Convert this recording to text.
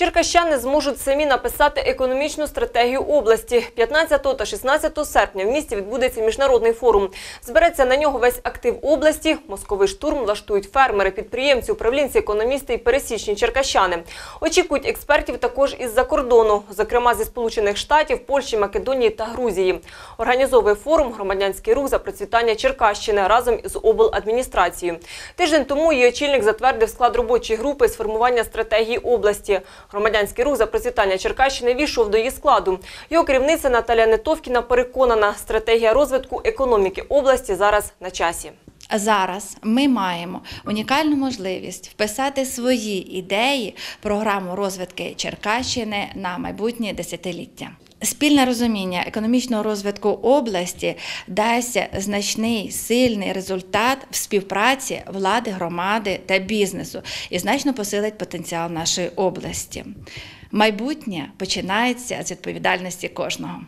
Черкащани зможуть самі написати економічну стратегію області. 15 та 16 серпня в місті відбудеться міжнародний форум. Збереться на нього весь актив області. Мозковий штурм влаштують фермери, підприємці, управлінці, економісти і пересічні черкащани. Очікують експертів також із-за кордону, зокрема зі Сполучених Штатів, Польщі, Македонії та Грузії. Організовує форум громадянський рух за процвітання Черкащини разом із обладміністрацією. Тиждень тому її очільник затвердив склад робочої групи з формування стратегії області. Громадянський рух за процвітання Черкащини війшов до її складу. Його керівниця Наталія Нетовкіна переконана, стратегія розвитку економіки області зараз на часі. Зараз ми маємо унікальну можливість вписати свої ідеї, програму розвитки Черкащини на майбутнє десятиліття. Спільне розуміння економічного розвитку області дасть значний сильний результат в співпраці влади, громади та бізнесу і значно посилить потенціал нашої області. Майбутнє починається з відповідальності кожного.